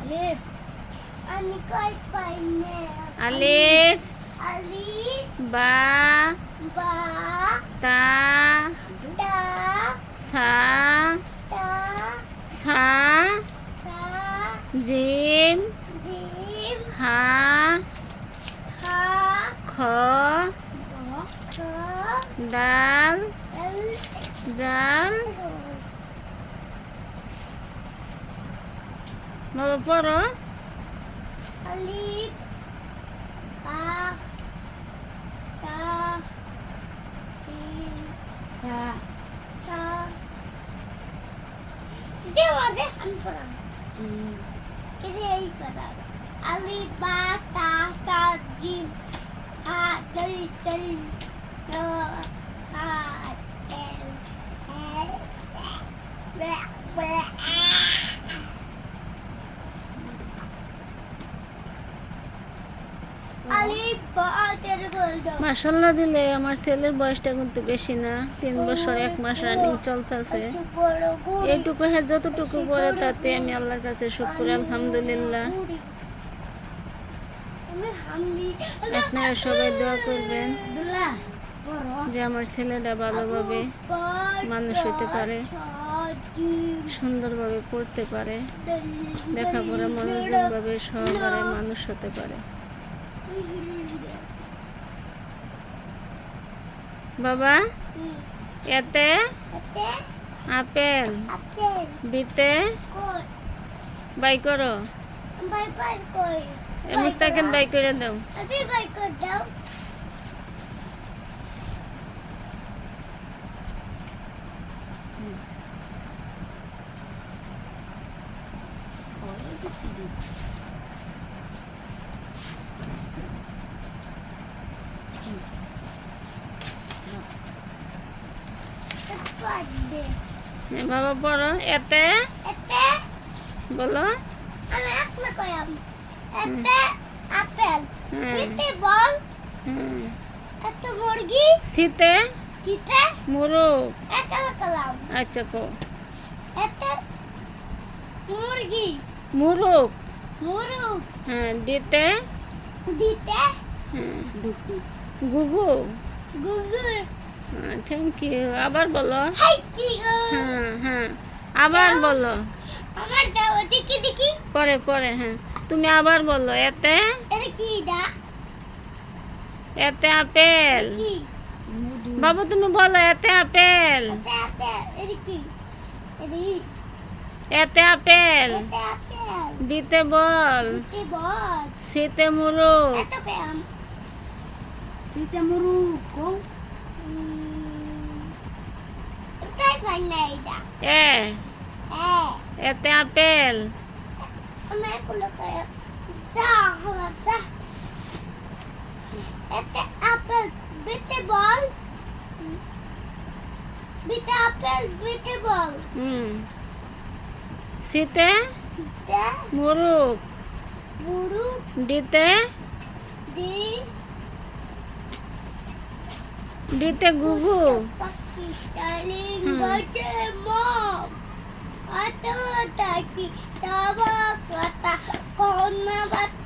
Alif. আমি কই পাই না Alif. আলি Ba. বা Ta. দা Sa. তা Sa. তা Jim. জিম Ha. হা Kho. খ Dal. এল No, poro. Alip. Pa. Ta. di, Sa. Cha. Dewa de anpora. Ji. Kede ei kara. Alip ba ta cha di. Ha dal dal. Ha. Eh. Eh. Bleh. Bleh. মাসাল্লাহ দিলে আমার ছেলের বয়সটা কিন্তু বেশি না। তিন বছর, এক মাস রানিং চলতেছে। এইটুকু হ্যাঁ যতটুকু পরে তাতে আমি আল্লাহর কাছে শুক্র, আলহামদুলিল্লাহ। আপনারা সবাই দোয়া করবেন যে আমার ছেলেটা ভালোভাবে মানুষ হতে পারে, সুন্দরভাবে পড়তে পারে, লেখাপড়া মনোযোগভাবে সহকারে মানুষ হতে পারে। বাবা? এতে? আপেল। বিতে? বাই করো। মুস্তাকিন বাই করে দাও। এ বাবা পড়ো এতে? বলো। আপেল। হ্যাঁ পিঠে বল। হ্যাঁ একটা মুরগি। শীতে চিটে মুরুক একটা কালাম। আচ্ছা কো। একটা মুরগি। মুরুক মুরুগ। হ্যাঁ দিতে দিতে হ্যাঁ গুগু। গুগুর। থ্যাংক ইউ আবার বলো। হ্যাঁ হ্যাঁ। আবার বলো। পরে পরে হ্যাঁ। তুমি আবার বলো এতে? এতে আপেল। বাবু তুমি বলো এতে আপেল। এতে আপেল বিতে বল। শীতে মুরুক শীতে মুরুক তাই পাই না এটা এ এতে আপেল। আমার কুলো করে যা হলা যা। এটা আপেল বিতে বল। বিতে আপেল বিতে বল। হুম। শীতে চিতে মুরুক বুড়ু ডিতে? দি ডিতে গুগু কথা